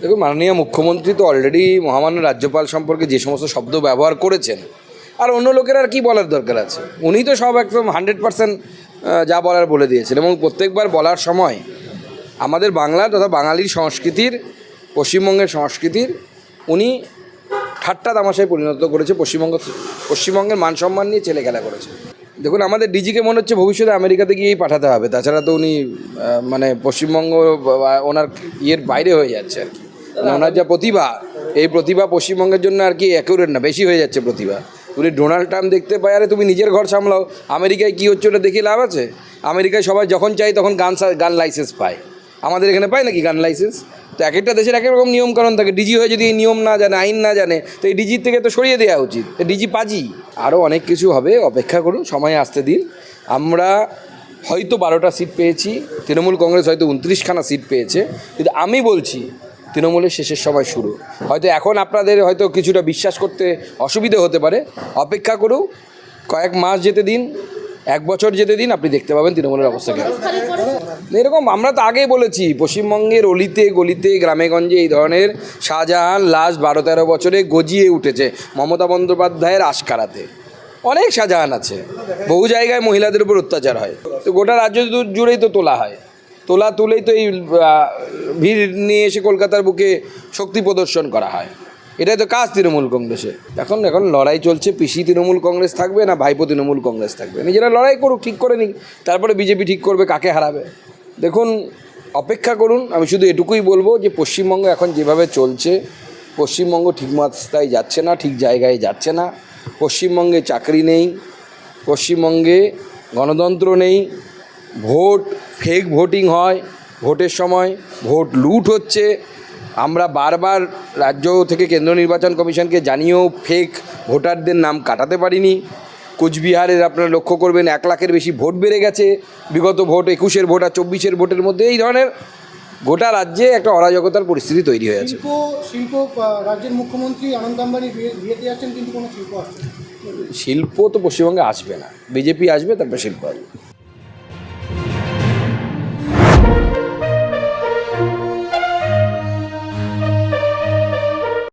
দেখুন, মাননীয় মুখ্যমন্ত্রী তো অলরেডি মহামান্য রাজ্যপাল সম্পর্কে যে সমস্ত শব্দ ব্যবহার করেছেন, আর অন্য লোকের আর কি বলার দরকার আছে? উনি তো সব একদম হান্ড্রেড পার্সেন্ট যা বলার বলে দিয়েছেন এবং প্রত্যেকবার বলার সময় আমাদের বাংলা তথা বাঙালির সংস্কৃতির, পশ্চিমবঙ্গের সংস্কৃতির, উনি ঠাট্টা তামাশায় পরিণত করেছে, পশ্চিমবঙ্গ, পশ্চিমবঙ্গের মান সম্মান নিয়ে ছেলে খেলা করেছে। দেখুন, আমাদের ডিজিকে মনে হচ্ছে ভবিষ্যতে আমেরিকাতে গিয়েই পাঠাতে হবে, তাছাড়া তো উনি মানে পশ্চিমবঙ্গ ওনার ইয়ের বাইরে হয়ে যাচ্ছে আর কি। ওনার যা প্রতিভা, এই প্রতিভা পশ্চিমবঙ্গের জন্য আর কি অ্যাকুরেট না, বেশি হয়ে যাচ্ছে প্রতিভা। উনি ডোনাল্ড ট্রাম্প দেখতে পাই আরে তুমি নিজের ঘর সামলাও। আমেরিকায় কী হচ্ছে ওটা দেখে লাভ আছে? আমেরিকায় সবাই যখন চাই তখন গান গান লাইসেন্স পায়। আমাদের এখানে পায় নাকি গান লাইসেন্স তো এক একটা দেশের এক এক রকম নিয়মকানুন থাকে। ডিজি হয়ে যদি এই নিয়ম না জানে, আইন না জানে, তো এই ডিজির থেকে তো সরিয়ে দেওয়া উচিত। ডিজি পাজি। আরও অনেক কিছু হবে, অপেক্ষা করুন, সময় আসতে দিন। আমরা হয়তো বারোটা সিট পেয়েছি, তৃণমূল কংগ্রেস হয়তো উনত্রিশখানা সিট পেয়েছে। কিন্তু আমি বলছি তৃণমূলের শেষের সময় শুরু। হয়তো এখন আপনাদের হয়তো কিছুটা বিশ্বাস করতে অসুবিধে হতে পারে। অপেক্ষা করুন, কয়েক মাস যেতে দিন, এক বছর যেতে দিন, আপনি দেখতে পাবেন তৃণমূলের অবস্থা কেমন এরকম আমরা তো আগেই বলেছি, পশ্চিমবঙ্গের অলিতে, গলিতে, গ্রামেগঞ্জে এই ধরনের শাহজাহান লাস্ট বারো তেরো বছরে গজিয়ে উঠেছে মমতা বন্দ্যোপাধ্যায়ের আশকারাতে অনেক শাহজাহান আছে, বহু জায়গায় মহিলাদের উপর অত্যাচার হয়। তো গোটা রাজ্য জুড়েই তো তোলা হয়। তোলা তুলেই তো এই ভিড় নিয়ে এসে কলকাতার বুকে শক্তি প্রদর্শন করা হয়। এটাই তো কাজ তৃণমূল কংগ্রেসে। এখন এখন লড়াই চলছে, পিসি তৃণমূল কংগ্রেস থাকবে না ভাইপো তৃণমূল কংগ্রেস থাকবে। নিজেরা লড়াই করুক, ঠিক করে নিক, তারপরে বিজেপি ঠিক করবে, কাকে হারাবে? দেখুন, অপেক্ষা করুন, আমি শুধু এটুকুই বলব যে পশ্চিমবঙ্গ এখন যেভাবে চলছে, পশ্চিমবঙ্গ ঠিক মাত্রায় যাচ্ছে না, ঠিক জায়গায় যাচ্ছে না। পশ্চিমবঙ্গে চাকরি নেই, পশ্চিমবঙ্গে গণতন্ত্র নেই, ভোট ফেক ভোটিং হয় ভোটের সময় ভোট লুট হচ্ছে। আমরা বারবার রাজ্য থেকে কেন্দ্র নির্বাচন কমিশনকে জানিয়েও ফেক ভোটারদের নাম কাটাতে পারিনি। কোচবিহারের আপনারা লক্ষ্য করবেন এক লাখের বেশি ভোট বেড়ে গেছে। বিগত ভোট একুশের ভোট আর চব্বিশের ভোটের মধ্যে এই ধরনের গোটা রাজ্যে একটা অরাজকতার পরিস্থিতি তৈরি হয়ে আছে। শিল্প রাজ্যের মুখ্যমন্ত্রী আনন্দ আম্বানি বিয়েতে যাচ্ছেন কিন্তু কোনো শিল্প আসছে শিল্প তো পশ্চিমবঙ্গে আসবে না। বিজেপি আসবে তারপর শিল্প আসবে।